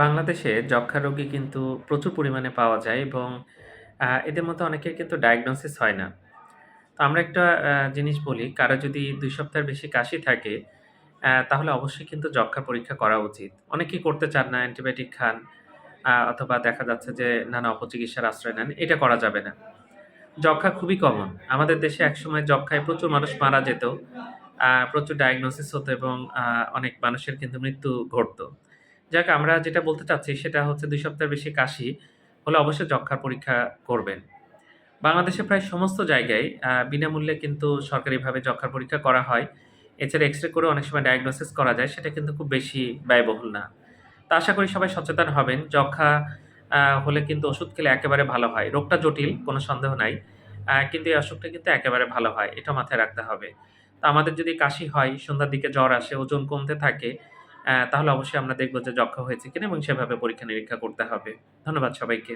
বাংলাদেশে যক্ষ্মা রোগী কিন্তু প্রচুর পরিমাণে পাওয়া যায় এবং এদের মধ্যে অনেকের কিন্তু ডায়াগনোসিস হয় না। তো আমরা একটা জিনিস বলি, কারও যদি ২ সপ্তাহের বেশি কাশি থাকে, তাহলে অবশ্যই কিন্তু যক্ষ্মা পরীক্ষা করা উচিত। অনেকেই করতে চান না, অ্যান্টিবায়োটিক খান অথবা দেখা যাচ্ছে যে নানা অপচিকিৎসার আশ্রয় নেন। এটা করা যাবে না। যক্ষ্মা খুবই কমন। আমাদের দেশে একসময় যক্ষ্মায় প্রচুর মানুষ মারা যেত। প্রচুর ডায়াগনোসিস হতো এবং অনেক মানুষের কিন্তু মৃত্যু ঘটতো। যাক আমরা যেটা বলতে চাচ্ছি সেটা হচ্ছে দুই সপ্তাহের বেশি কাশি হলে অবশ্যই যক্ষ্মার পরীক্ষা করবেন। বাংলাদেশে প্রায় সমস্ত জায়গায় বিনামূল্যে কিন্তু সরকারিভাবে যক্ষ্মার পরীক্ষা করা হয়। এছাড়া এক্স-রে করেও অনেক সময় ডায়াগনোসিস করা যায়। সেটা কিন্তু খুব বেশি ব্যয়বহুল না। তা আশা করি সবাই সচেতন হবেন। যক্ষ্মা আ হলে কিন্তু ওষুধ খেলে একেবারে ভালো হয়। রোগটা জটিল, কোনো সন্দেহ নাই। কিন্তু এই অসুখটা কিন্তু একেবারে ভালো হয়। এটা মাথায় রাখতে হবে। তো আমাদের যদি কাশি হয়, সন্ধ্যার দিকে জ্বর আসে, ওজন কমতে থাকে, তাহলে অবশ্যই আমরা দেখব যে যক্ষা হয়েছে কিনা এবং সেভাবে পরীক্ষা-নিরীক্ষা করতে হবে। ধন্যবাদ সবাইকে।